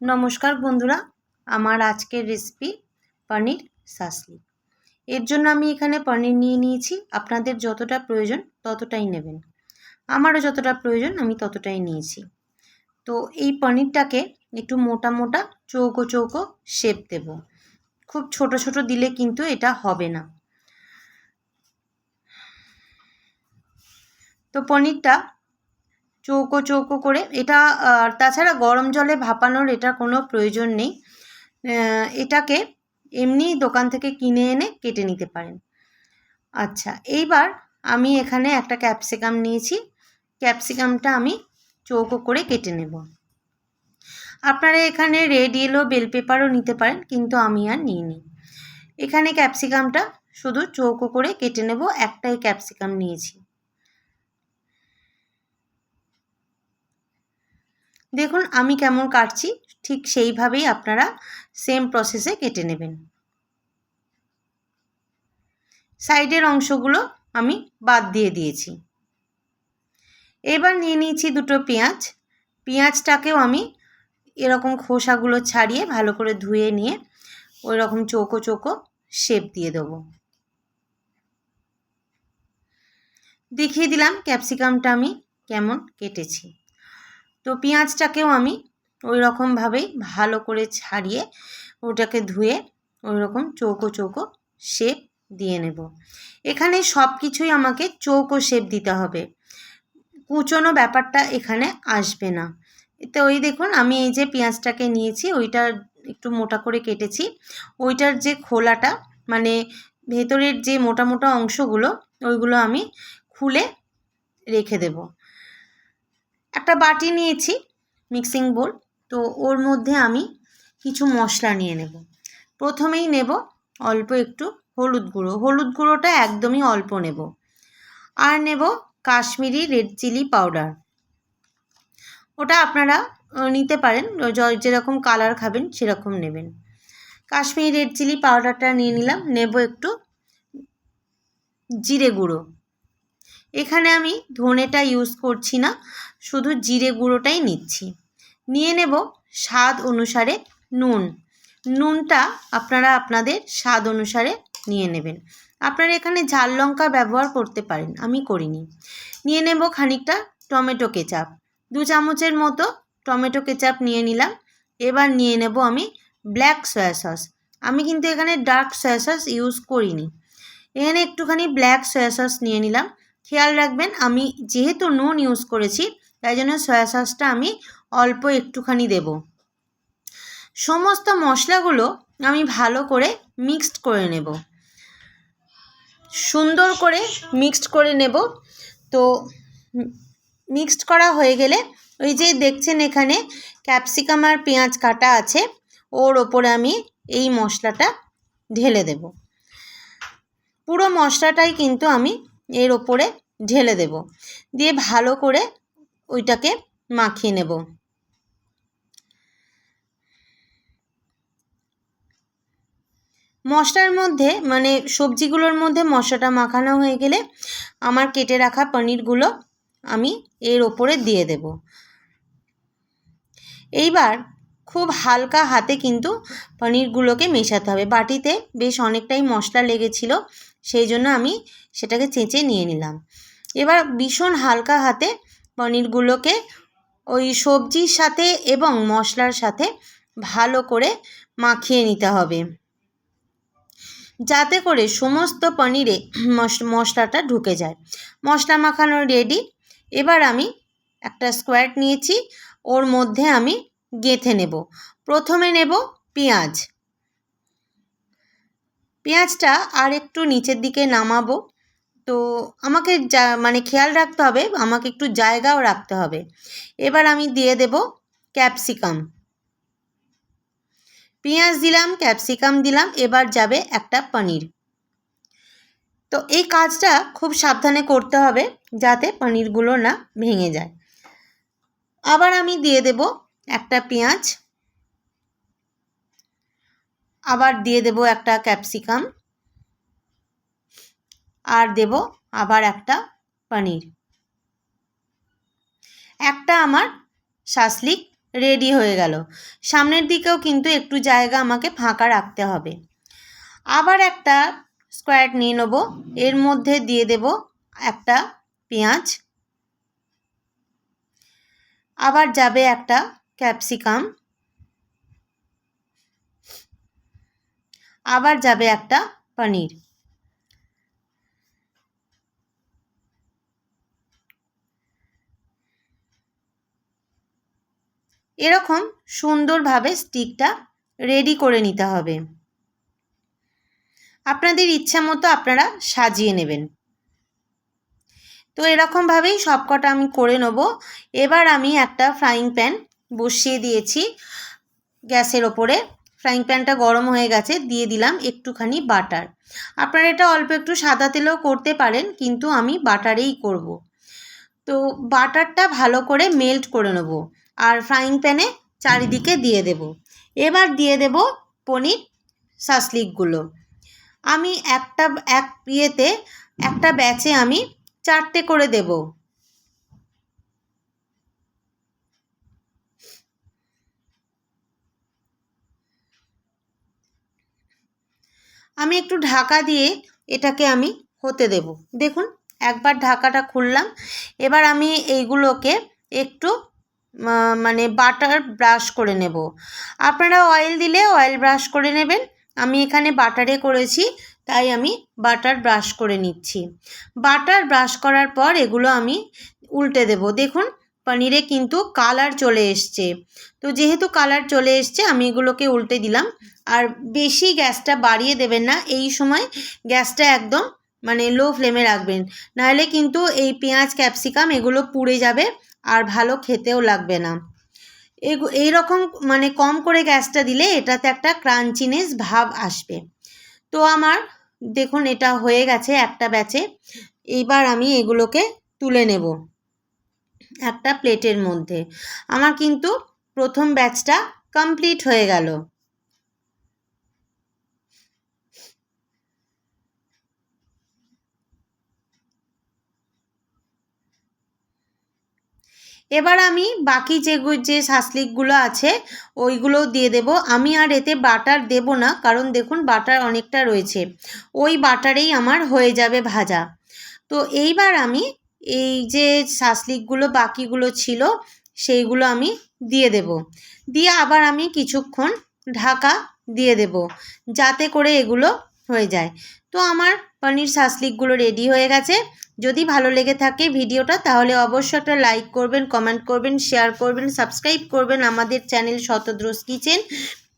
নমস্কার বন্ধুরা, আমার আজকের রেসিপি পনির সাসলি। এর জন্য আমি এখানে পনির নিয়ে নিয়েছি, আপনাদের যতটা প্রয়োজন ততটাই নেবেন। আমারও যতটা প্রয়োজন আমি ততটাই নিয়েছি। তো এই পনিরটাকে একটু মোটা মোটা চৌকো চৌকো শেপ দেব। খুব ছোট ছোট দিলে কিন্তু এটা হবে না। তো পনিরটা চৌকো চৌকো করে। এটা তাছাড়া গরম জলে ভাপানোর এটা কোনো প্রয়োজন নেই। এটাকে এমনি দোকান থেকে কিনে এনে কেটে নিতে পারেন। আচ্ছা এইবার আমি এখানে একটা ক্যাপসিকাম নিয়েছি। ক্যাপসিকামটা আমি চৌকো করে কেটে নেব। আপনারা এখানে রেড, ইয়েলো, বেল পেপারও নিতে পারেন, কিন্তু আমি আর নিইনি। এখানে ক্যাপসিকামটা শুধু চৌকো করে কেটে নেব। একটাই ক্যাপসিকাম নিয়েছি। দেখুন, আমি কেমন কাটছি, ঠিক সেইভাবেই আপনারা সেম প্রসেসে কেটে নেবেন। সাইডের অংশগুলো আমি বাদ দিয়ে দিয়েছি। এবার নিয়ে নিয়েছি দুটো পেঁয়াজ। পেঁয়াজটাকেও আমি এরকম খোসাগুলো ছাড়িয়ে ভালো করে ধুয়ে নিয়ে ওই রকম চৌকো চৌকো শেপ দিয়ে দেবো। দেখিয়ে দিলাম ক্যাপসিকামটা আমি কেমন কেটেছি। তো পেঁয়াজটাকেও আমি ওই রকমভাবেই ভালো করে ছাড়িয়ে ওটাকে ধুয়ে ওই রকম চৌকো চৌকো শেপ দিয়ে নেব। এখানে সব কিছুই আমাকে চৌকো শেপ দিতে হবে। কুচনো ব্যাপারটা এখানে আসবে না। তো ওই দেখুন, আমি এই যে পেঁয়াজটাকে নিয়েছি, ওইটা একটু মোটা করে কেটেছি। ওইটার যে খোলাটা মানে ভেতরের যে মোটা মোটা অংশগুলো, ওইগুলো আমি খুলে রেখে দেবো। একটা বাটি নিয়েছি মিক্সিং বোল তো ওর মধ্যে আমি কিছু মশলা নিয়ে নেব। প্রথমেই নেব অল্প একটু হলুদ গুঁড়ো। হলুদ গুঁড়োটা একদমই অল্প নেব। আর নেব কাশ্মীরি রেড চিলি পাউডার ওটা আপনারা নিতে পারেন যেরকম কালার খাবেন সেরকম নেবেন। কাশ্মীরি রেড চিলি পাউডারটা নিয়ে নিলাম। নেব একটু জিরে গুঁড়ো। এখানে আমি ধনেটা ইউজ করছি না, শুধু জিরে গুঁড়োটাই নিচ্ছি। নিয়ে নেব স্বাদ অনুসারে নুন। নুনটা আপনারা আপনাদের স্বাদ অনুসারে নিয়ে নেবেন। আপনারা এখানে ঝাল লঙ্কা ব্যবহার করতে পারেন, আমি করিনি। নিয়ে নেব খানিকটা টমেটো কেচাপ। দু চামচের মতো টমেটো কেচাপ নিয়ে নিলাম। এবার নিয়ে নেব আমি ব্ল্যাক সয়া সস। আমি কিন্তু এখানে ডার্ক সয়া সস ইউজ করিনি। এখানে একটুখানি ব্ল্যাক সয়া সস নিয়ে নিলাম। খেয়াল রাখবেন, আমি যেহেতু নুন ইউজ করেছি, তাই জন্য সয়া সসটা আমি অল্প একটুখানি দেব। সমস্ত মশলাগুলো আমি ভালো করে মিক্সড করে নেব। সুন্দর করে মিক্সড করে নেব। তো মিক্সড করা হয়ে গেলে ওই যে দেখছেন এখানে ক্যাপসিকাম আর পেঁয়াজ কাটা আছে, ওর ওপরে আমি এই মশলাটা ঢেলে দেব। পুরো মশলাটাই কিন্তু আমি এর ওপরে ঢেলে দেব। দিয়ে ভালো করে ওইটাকে মাখিয়ে নেব। মশলার মধ্যে মানে সবজিগুলোর মধ্যে মশলাটা মাখানো হয়ে গেলে আমার কেটে রাখা পনিরগুলো আমি এর ওপরে দিয়ে দেব। এইবার খুব হালকা হাতে কিন্তু পনিরগুলোকে মেশাতে হবে। বাটিতে বেশ অনেকটাই মশলা লেগেছিল সেই জন্য আমি সেটাকে চেঁচে নিয়ে নিলাম। এবার ভীষণ হালকা হাতে পনিরগুলোকে ওই সবজির সাথে এবং মশলার সাথে ভালো করে মাখিয়ে নিতে হবে। যাতে করে সমস্ত পনিরে মশলাটা ঢুকে যায়। মশলা মাখানো রেডি এবার আমি একটা স্কোয়ার নিয়েছি। ওর মধ্যে আমি গেঁথে নেব। প্রথমে নেব পেঁয়াজ। পেঁয়াজটা আর একটু নিচের দিকে নামাবো। তো আমাকে যা মানে খেয়াল রাখতে হবে, আমাকে একটু জায়গাও রাখতে হবে। এবার আমি দিয়ে দেব ক্যাপসিকাম। পেঁয়াজ দিলাম, ক্যাপসিকাম দিলাম, এবার যাবে একটা পনির। তো এই কাজটা খুব সাবধানে করতে হবে যাতে পনিরগুলো না ভেঙে যায়। আবার আমি দিয়ে দেব একটা পেঁয়াজ। আবার দিয়ে দেব একটা ক্যাপসিকাম। আর দেব আবার একটা পনির। একটা আমার শাসলিক রেডি হয়ে গেল। সামনের দিকেও কিন্তু একটু জায়গা আমাকে ফাঁকা রাখতে হবে। আবার একটা স্কোয়ার নিয়ে নেব। এর মধ্যে দিয়ে দেব একটা পেঁয়াজ। আবার যাবে একটা ক্যাপসিকাম। আবার যাবে একটা পনির। এরকম সুন্দরভাবে স্টিকটা রেডি করে নিতে হবে। আপনাদের ইচ্ছা মতো আপনারা সাজিয়ে নেবেন। তো এরকমভাবেই সবকটা আমি করে নেব। এবার আমি একটা ফ্রাইং প্যান বসিয়ে দিয়েছি গ্যাসের ওপরে। ফ্রাইং প্যানটা গরম হয়ে গেছে, দিয়ে দিলাম একটুখানি বাটার। আপনারা এটা অল্প একটু সাদা তেলেও করতে পারেন, কিন্তু আমি বাটারেই করব। তো বাটারটা ভালো করে মেল্ট করে নেব আর ফ্রাইং প্যানে চারিদিকে দিয়ে দেব। এবার দিয়ে দেব পনির সাসলিকগুলো। আমি একটা, এক ইয়েতে, একটা ব্যাচে আমি চারটে করে দেব। আমি একটু ঢাকা দিয়ে এটাকে আমি হতে দেব। দেখুন, একবার ঢাকাটা খুললাম। এবার আমি এইগুলোকে একটু মানে বাটার ব্রাশ করে নেব। আপনারা অয়েল দিলে অয়েল ব্রাশ করে নেবেন। আমি এখানে বাটারে করেছি, তাই আমি বাটার ব্রাশ করে নিচ্ছি। বাটার ব্রাশ করার পর এগুলো আমি উল্টে দেব। দেখুন পনিরে কিন্তু কালার চলে এসছে। তো যেহেতু কালার চলে এসছে, আমি এগুলোকে উল্টে দিলাম। আর বেশি গ্যাসটা বাড়িয়ে দেবেন না, এই সময় গ্যাসটা একদম মানে লো ফ্লেমে রাখবেন। নাহলে কিন্তু এই পেঁয়াজ, ক্যাপসিকাম এগুলো পুড়ে যাবে আর ভালো খেতেও লাগবে না। এই রকম মানে কম করে গ্যাসটা দিলে এটাতে একটা ক্রাঞ্চিনেস ভাব আসবে। তো আমার দেখুন, এটা হয়ে গেছে একটা ব্যাচে। এইবার আমি এগুলোকে তুলে নেব। একটা প্লেটের মধ্যে। আমার কিন্তু প্রথম ব্যাচটা কমপ্লিট হয়ে গেল। এবার আমি বাকি যে যে শাসলিকগুলো আছে, ওইগুলোও দিয়ে দেব। আমি আর এতে বাটার দেব না, কারণ দেখুন বাটার অনেকটা রয়েছে। ওই বাটারেই আমার হয়ে যাবে ভাজা। তো এইবার আমি এই যে শাসলিকগুলো বাকিগুলো ছিল, সেইগুলো আমি দিয়ে দেব। দিয়ে আবার আমি কিছুক্ষণ ঢাকা দিয়ে দেব, যাতে করে এগুলো হয়ে যায়। তো আমার পনির শাসলিকগুলো রেডি হয়ে গেছে। যদি ভালো লেগে থাকে ভিডিওটা, তাহলে অবশ্যই একটা লাইক করবেন কমেন্ট করবেন শেয়ার করবেন সাবস্ক্রাইব করবেন আমাদের চ্যানেল শতদ্রোষ কিচেন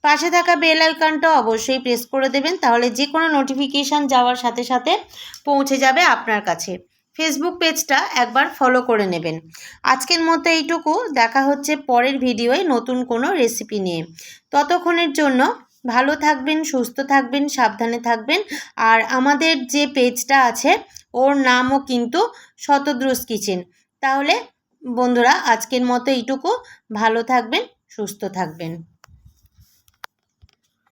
পাশে থাকা বেল আইকনটা অবশ্যই প্রেস করে দেবেন, তাহলে যে কোনো নোটিফিকেশান যাওয়ার সাথে সাথে পৌঁছে যাবে আপনার কাছে। ফেসবুক পেজটা একবার ফলো করে নেবেন। আজকের মতো এইটুকু। দেখা হচ্ছে পরের ভিডিওয়ে নতুন কোনো রেসিপি নিয়ে। ততক্ষণের জন্য ভালো থাকবেন, সুস্থ থাকবেন, সাবধানে থাকবেন। আর আমাদের যে পেজটা আছে, ওর নামও কিন্তু শতদ্রুস কিচেন। তাহলে বন্ধুরা, আজকের মতো এইটুকু। ভালো থাকবেন, সুস্থ থাকবেন।